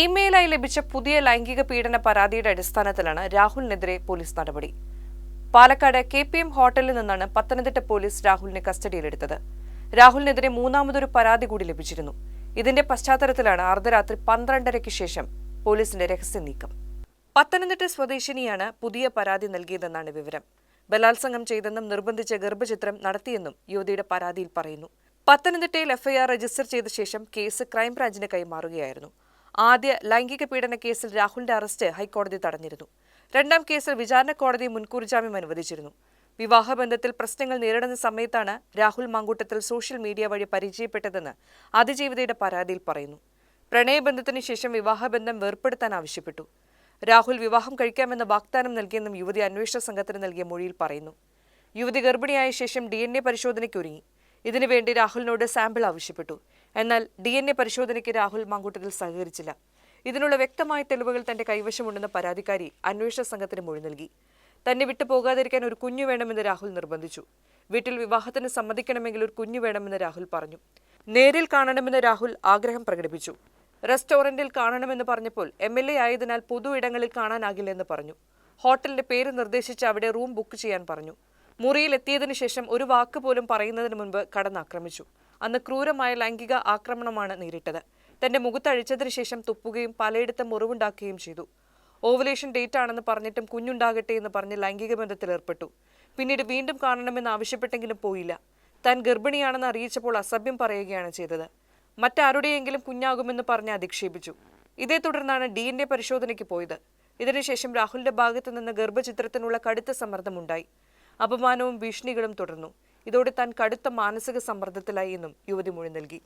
ഇമെയിലായി ലഭിച്ച പുതിയ ലൈംഗിക പീഡന പരാതിയുടെ അടിസ്ഥാനത്തിലാണ് രാഹുലിനെതിരെ പോലീസ് നടപടി. പാലക്കാട് കെ പി എം ഹോട്ടലിൽ നിന്നാണ് പത്തനംതിട്ട പോലീസ് രാഹുലിനെ കസ്റ്റഡിയിലെടുത്തത്. രാഹുലിനെതിരെ മൂന്നാമതൊരു പരാതി കൂടി ലഭിച്ചിരുന്നു. ഇതിന്റെ പശ്ചാത്തലത്തിലാണ് അർദ്ധരാത്രി പന്ത്രണ്ടരയ്ക്ക് ശേഷം പോലീസിന്റെ രഹസ്യ നീക്കം. പത്തനംതിട്ട സ്വദേശിനിയാണ് പുതിയ പരാതി നൽകിയതെന്നാണ് വിവരം. ബലാത്സംഗം ചെയ്തെന്നും നിർബന്ധിച്ച ഗർഭചിത്രം നടത്തിയെന്നും യുവതിയുടെ പരാതിയിൽ പറയുന്നു. പത്തനംതിട്ടയിൽ എഫ്ഐആർ രജിസ്റ്റർ ചെയ്ത ശേഷം കേസ് ക്രൈംബ്രാഞ്ചിന് കൈമാറുകയായിരുന്നു. ആദ്യ ലൈംഗിക പീഡന കേസിൽ രാഹുലിന്റെ അറസ്റ്റ് ഹൈക്കോടതി തടഞ്ഞിരുന്നു. രണ്ടാം കേസിൽ വിചാരണ കോടതി മുൻകൂർ ജാമ്യം അനുവദിച്ചിരുന്നു. വിവാഹബന്ധത്തിൽ പ്രശ്നങ്ങൾ നേരിടുന്ന സമയത്താണ് രാഹുൽ മങ്കൂട്ടത്തിൽ സോഷ്യൽ മീഡിയ വഴി പരിചയപ്പെട്ടതെന്ന് അതിജീവിതയുടെ പരാതിയിൽ പറയുന്നു. പ്രണയബന്ധത്തിന് ശേഷം വിവാഹബന്ധം വേർപ്പെടുത്താൻ ആവശ്യപ്പെട്ടു. രാഹുൽ വിവാഹം കഴിക്കാമെന്ന് വാഗ്ദാനം നൽകിയെന്നും യുവതി അന്വേഷണ സംഘത്തിന് നൽകിയ മൊഴിയിൽ പറയുന്നു. യുവതി ഗർഭിണിയായ ശേഷം ഡി എൻ എ പരിശോധനയ്ക്കൊരുങ്ങി. ഇതിനുവേണ്ടി രാഹുലിനോട് സാമ്പിൾ ആവശ്യപ്പെട്ടു. എന്നാൽ ഡി എൻ എ പരിശോധനയ്ക്ക് രാഹുൽ മാങ്കൂട്ടത്തിൽ സഹകരിച്ചില്ല. ഇതിനുള്ള വ്യക്തമായ തെളിവുകൾ തന്റെ കൈവശമുണ്ടെന്ന പരാതിക്കാരി അന്വേഷണ സംഘത്തിന് മൊഴി നൽകി. തന്നെ വിട്ടു പോകാതിരിക്കാൻ ഒരു കുഞ്ഞു വേണമെന്ന് രാഹുൽ നിർബന്ധിച്ചു. വീട്ടിൽ വിവാഹത്തിന് സമ്മതിക്കണമെങ്കിൽ ഒരു കുഞ്ഞു വേണമെന്ന് രാഹുൽ പറഞ്ഞു. നേരിൽ കാണണമെന്ന് രാഹുൽ ആഗ്രഹം പ്രകടിപ്പിച്ചു. റെസ്റ്റോറന്റിൽ കാണണമെന്ന് പറഞ്ഞപ്പോൾ എം എൽ എ ആയതിനാൽ പൊതു ഇടങ്ങളിൽ കാണാനാകില്ലെന്ന് പറഞ്ഞു. ഹോട്ടലിന്റെ പേര് നിർദ്ദേശിച്ച് അവിടെ റൂം ബുക്ക് ചെയ്യാൻ പറഞ്ഞു. മുറിയിൽ എത്തിയതിനു ശേഷം ഒരു വാക്ക് പോലും പറയുന്നതിന് മുൻപ് കടന്നാക്രമിച്ചു അന്ന് ക്രൂരമായ ലൈംഗിക ആക്രമണമാണ് നേരിട്ടത്. തന്റെ മുഖത്തഴിച്ചതിനു ശേഷം തുപ്പുകയും പലയിടത്തും മുറിവുണ്ടാക്കുകയും ചെയ്തു. ഓവുലേഷൻ ഡേറ്റ് ആണെന്ന് പറഞ്ഞിട്ടും കുഞ്ഞുണ്ടാകട്ടെ എന്ന് പറഞ്ഞ് ലൈംഗിക ബന്ധത്തിൽ ഏർപ്പെട്ടു. പിന്നീട് വീണ്ടും കാണണമെന്ന് ആവശ്യപ്പെട്ടെങ്കിലും പോയില്ല. താൻ ഗർഭിണിയാണെന്ന് അറിയിച്ചപ്പോൾ അസഭ്യം പറയുകയാണ് ചെയ്തത്. മറ്റാരുടെയെങ്കിലും കുഞ്ഞാകുമെന്ന് പറഞ്ഞ് അധിക്ഷേപിച്ചു. ഇതേ തുടർന്നാണ് ഡി എൻ എ പരിശോധനയ്ക്ക് പോയത്. ഇതിനുശേഷം രാഹുലിന്റെ ഭാഗത്തു നിന്ന് ഗർഭചിത്രത്തിനുള്ള കടുത്ത സമ്മർദ്ദമുണ്ടായി. അപമാനവും ഭീഷണികളും തുടർന്നു. ഇതോടെ താൻ കടുത്ത മാനസിക സമ്മർദ്ദത്തിലായി എന്നും യുവതി മൊഴി നൽകി